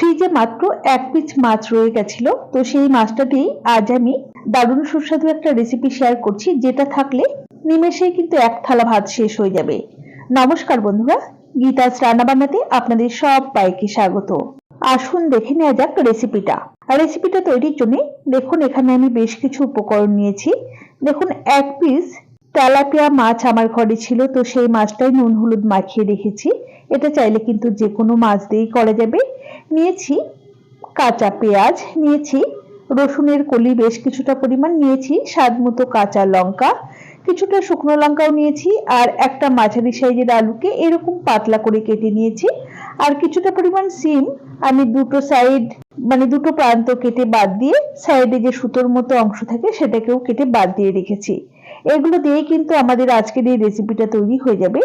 ফ্রিজে মাত্র এক পিস মাছ রয়ে গেছিল। তো সেই মাছটা দিয়েই আজ আমি দারুণ সুস্বাদু একটা রেসিপি শেয়ার করছি, যেটা থাকলে নিমেষেই কিন্তু এক থালা ভাত শেষ হয়ে যাবে। নমস্কার বন্ধুরা, গীতাস রান্নাবান্নাতে আপনাদের সব বাইকে স্বাগত। আসুন দেখে নেওয়া যাক রেসিপিটা রেসিপিটা তৈরির জন্য দেখুন, এখানে আমি বেশ কিছু উপকরণ নিয়েছি। দেখুন, এক পিস তেলাপিয়া মাছ আমার ঘরে ছিল, তো সেই মাছটাই নুন হলুদ মাখিয়ে রেখেছি। এটা চাইলে কিন্তু যে কোনো মাছ দিয়েই করা যাবে। নিয়েছি কাঁচা পেঁয়াজ, নিয়েছি রসুনের কলি, বেশ কিছুটা পরিমাণ নিয়েছি, স্বাদ মতো কাঁচা লঙ্কা, কিছুটা শুকনো লঙ্কাও নিয়েছি, আর একটা মাঝারি সাইজের আলুকে এরকম পাতলা করে কেটে নিয়েছি। আর কিছুটা পরিমাণ সিম আমি দুটো সাইড মানে দুটো প্রান্ত কেটে বাদ দিয়ে সাইডে যে সুতোর মতো অংশ থাকে সেটাকেও কেটে বাদ দিয়ে রেখেছি। এগুলো দিয়ে কিন্তু আমাদের আজকের এই রেসিপিটা তৈরি হয়ে যাবে।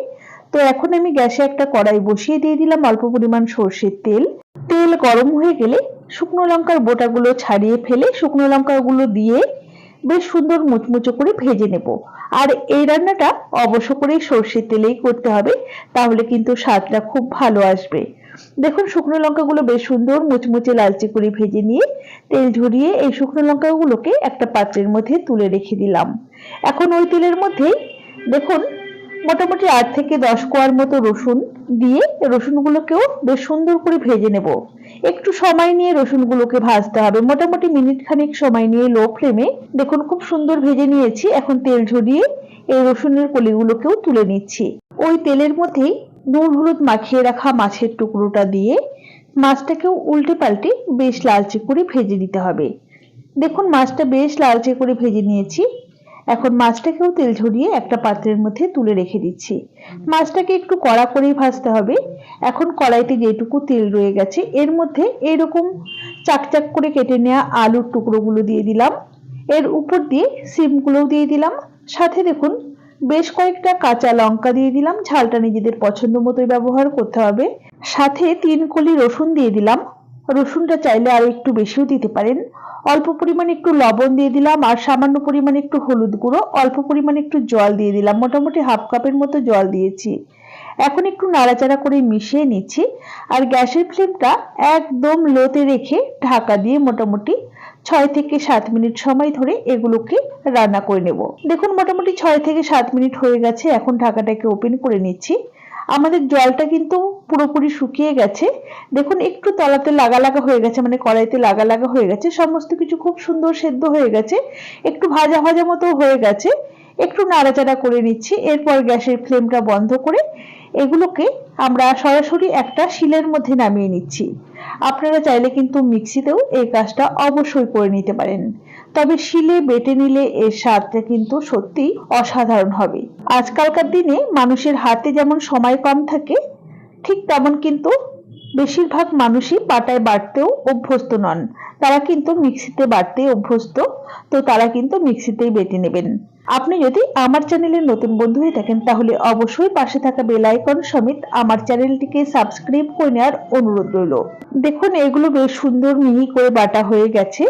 তো এখন আমি গ্যাসে একটা কড়াই বসিয়ে দিয়ে দিলাম অল্প পরিমাণ সর্ষের তেল। তেল গরম হয়ে গেলে শুকনো লঙ্কার বোটাগুলো ছাড়িয়ে ফেলে শুকনো লঙ্কাগুলো দিয়ে বেশ সুন্দর মুচমুচো করে ভেজে নেব। আর এই রান্নাটা অবশ্য করে সর্ষের তেলেই করতে হবে, তাহলে কিন্তু স্বাদটা খুব ভালো আসবে। দেখুন, শুকনো লঙ্কাগুলো বেশ সুন্দর মুচমুচে লালচে করে ভেজে নিয়ে তেল ঝরিয়ে এই শুকনো লঙ্কাগুলোকে একটা পাত্রের মধ্যে তুলে রেখে দিলাম। এখন ওই তেলের মধ্যে দেখুন মোটামুটি আট থেকে দশ কোয়ার মতো রসুন দিয়ে রসুনগুলোকেও বেশ সুন্দর করে ভেজে নেব। একটু সময় নিয়ে রসুনগুলোকে ভাজতে হবে। মোটামুটি মিনিট খানিক সময় নিয়ে লো ফ্লেমে দেখুন খুব সুন্দর ভেজে নিয়েছি। এখন তেল ঝরিয়ে এই রসুনের কলিগুলোকেও তুলে নিচ্ছি। ওই তেলের মধ্যেই নুন হলুদ মাখিয়ে রাখা মাছের টুকরোটা দিয়ে মাছটাকেও উল্টে পাল্টে বেশ লালচে করে ভেজে নিতে হবে। দেখুন মাছটা বেশ লালচে করে ভেজে নিয়েছি। এখন মাছটাকেও তেল ঝরিয়ে একটা পাত্রের মধ্যে তুলে রেখে দিচ্ছি। মাছটাকে একটু কড়া করেই ভাজতে হবে। এখন কড়াইতে যেটুকু তেল রয়ে গেছে, এর মধ্যে এরকম চাকচাক করে কেটে নেওয়া আলুর টুকরোগুলো দিয়ে দিলাম। এর উপর দিয়ে সিমগুলোও দিয়ে দিলাম। সাথে দেখুন, বেশ কয়েকটা কাঁচা লঙ্কা দিয়ে দিলাম। ঝালটা নিজেদের পছন্দ মতোই ব্যবহার করতে হবে। সাথে তিন কলি রসুন দিয়ে দিলাম। রসুনটা চাইলে আরও একটু বেশিও দিতে পারেন। অল্প পরিমাণে একটু লবণ দিয়ে দিলাম আর সামান্য পরিমাণে একটু হলুদ গুঁড়ো, অল্প পরিমাণে একটু জল দিয়ে দিলাম। মোটামুটি হাফ কাপের মতো জল দিয়েছি। এখন একটু নাড়াচাড়া করে মিশিয়ে নিচ্ছি আর গ্যাসের ফ্লেমটা একদম লোতে রেখে ঢাকা দিয়ে মোটামুটি ছয় থেকে সাত মিনিট সময় ধরে এগুলোকে রান্না করে নেব। দেখুন, মোটামুটি ছয় থেকে সাত মিনিট হয়ে গেছে। এখন ঢাকাটাকে ওপেন করে নিচ্ছি। আমাদের জলটা কিন্তু পুরোপুরি শুকিয়ে গেছে। দেখুন, একটু তলাতে লাগা লাগা হয়ে গেছে মানে কড়াইতে লাগা লাগা হয়ে গেছে। সমস্ত কিছু খুব সুন্দর সেদ্ধ হয়ে গেছে। একটু ভাজা ভাজা মতো হয়ে গেছে। একটু নাড়াচাড়া করে নিচ্ছি। এরপর গ্যাসের ফ্লেমটা বন্ধ করে এগুলোকে আমরা সরাসরি একটা শিলের মধ্যে নামিয়ে নিচ্ছি। আপনারা চাইলে কিন্তু মিক্সিতেও এই কাজটা অবশ্যই করে নিতে পারেন। তবে শিলে বেটে নিলে এর স্বাদটা কিন্তু সত্যি অসাধারণ হবে। আজকালকার দিনে মানুষের হাতে যেমন সময় কম থাকে, ঠিক তেমন কিন্তু বেশিরভাগ মানুষই পাটায় বাটতেও অভ্যস্ত নন। তারা কিন্তু মিক্সিতে বাটতে অভ্যস্ত, তো তারা কিন্তু মিক্সিতেই বেটে নেবেন। আপনি যদি আমার চ্যানেলের নতুন বন্ধু হয়ে থাকেন, তাহলে অবশ্যই পাশে থাকা বেল আইকন সমেত আমার চ্যানেলটিকে সাবস্ক্রাইব করে নেওয়ার অনুরোধ রইল। দেখুন, এগুলো বেশ সুন্দর মিহি করে বাটা হয়ে গেছে।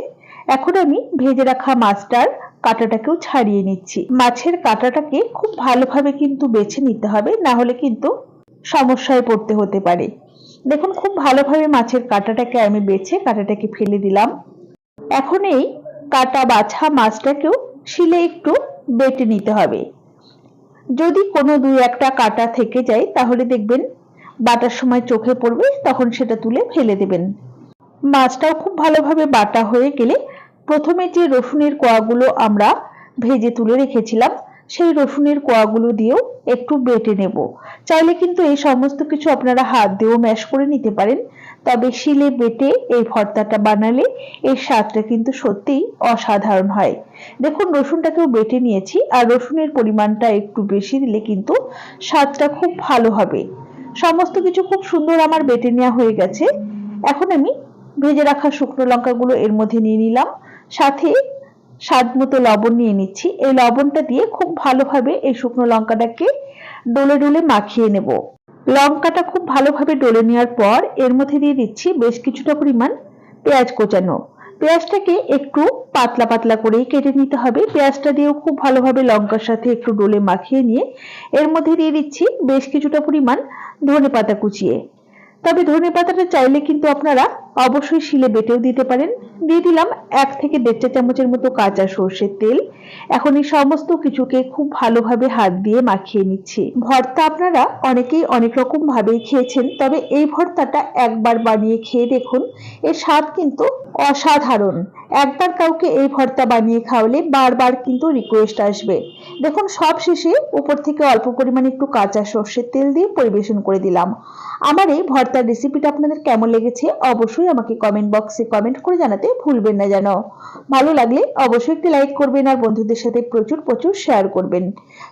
এখন আমি ভেজে রাখা মাছটার কাঁটাটাকেও ছাড়িয়ে নিচ্ছি। মাছের কাঁটাটাকে খুব ভালোভাবে কিন্তু বেছে নিতে হবে, না হলে কিন্তু সমস্যায় পড়তে হতে পারে। দেখুন, খুব ভালোভাবে মাছের কাঁটাটাকে আমি বেছে কাঁটাটাকে ফেলে দিলাম। এখন এই কাটা বাছা মাছটাকেও শিলে একটু বেটে নিতে হবে। যদি কোনো দুই একটা কাটা থেকে যায়, তাহলে দেখবেন বাটার সময় চোখে পড়বে, তখন সেটা তুলে ফেলে দেবেন। মাছটাও খুব ভালোভাবে বাটা হয়ে গেলে প্রথমে যে রসুনের কোয়াগুলো আমরা ভেজে তুলে রেখেছিলাম, সেই রসুনের কোয়াগুলো দিয়েও একটু বেটে নেব। চাইলে কিন্তু এই সমস্ত কিছু আপনারা হাত দিয়েও ম্যাশ করে নিতে পারেন। তবে শিলে বেটে এই ভর্তাটা বানালে এর স্বাদটা কিন্তু সত্যিই অসাধারণ হয়। দেখুন, রসুনটাকেও বেটে নিয়েছি আর রসুনের পরিমাণটা একটু বেশি দিলে কিন্তু স্বাদটা খুব ভালো হবে। সমস্ত কিছু খুব সুন্দর আমার বেটে নেওয়া হয়ে গেছে। এখন আমি ভেজে রাখা শুকনো লঙ্কাগুলো এর মধ্যে নিয়ে নিলাম। সাথে স্বাদ মতো লবণ নিয়ে নিচ্ছি। এই লবণটা দিয়ে খুব ভালোভাবে এই শুকনো লঙ্কাটাকে ডলে ডলে মাখিয়ে নেব। লঙ্কাটা খুব ভালোভাবে ডলে নেওয়ার পর এর মধ্যে দিয়ে দিচ্ছি বেশ কিছুটা পরিমাণ পেঁয়াজ কোচানো। পেঁয়াজটাকে একটু পাতলা পাতলা করেই কেটে নিতে হবে। পেঁয়াজটা দিয়েও খুব ভালোভাবে লঙ্কার সাথে একটু ডোলে মাখিয়ে নিয়ে এর মধ্যে দিয়ে দিচ্ছি বেশ কিছুটা পরিমাণ ধনে পাতা কুচিয়ে। তবে ধনে পাতাটা চাইলে কিন্তু আপনারা অবশ্যই শিলে বেটেও দিতে পারেন। দিয়ে দিলাম এক থেকে দেড় চা চামচের মতো কাঁচা সর্ষের তেল। এখন এই সমস্ত কিছুকে খুব ভালোভাবে হাত দিয়ে মাখিয়ে নিচ্ছি। ভর্তা আপনারা অনেকেই অনেক রকম ভাবেই খেয়েছেন, তবে এই ভর্তাটা একবার বানিয়ে খেয়ে দেখুন। এর স্বাদ কিন্তু অসাধারণ। একবার কাউকে এই ভর্তা বানিয়ে খাওয়ালে বারবার কিন্তু রিকোয়েস্ট আসবে। দেখুন, সব শেষে উপর থেকে অল্প পরিমাণে একটু কাঁচা সর্ষের তেল দিয়ে পরিবেশন করে দিলাম। আমার এই ভর্তার রেসিপিটা আপনাদের কেমন লেগেছে অবশ্যই আমাকে কমেন্ট বক্সে কমেন্ট করে জানাতে ভুলবেন না যেন। ভালো লাগলে অবশ্যই একটি লাইক করবেন আর বন্ধুদের সাথে প্রচুর প্রচুর শেয়ার করবেন।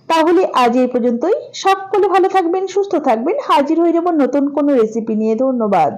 তাহলে আজ এই পর্যন্তই। সকলে ভালো থাকবেন, সুস্থ থাকবেন। হাজির হয়ে যাব নতুন কোনো রেসিপি নিয়ে। ধন্যবাদ।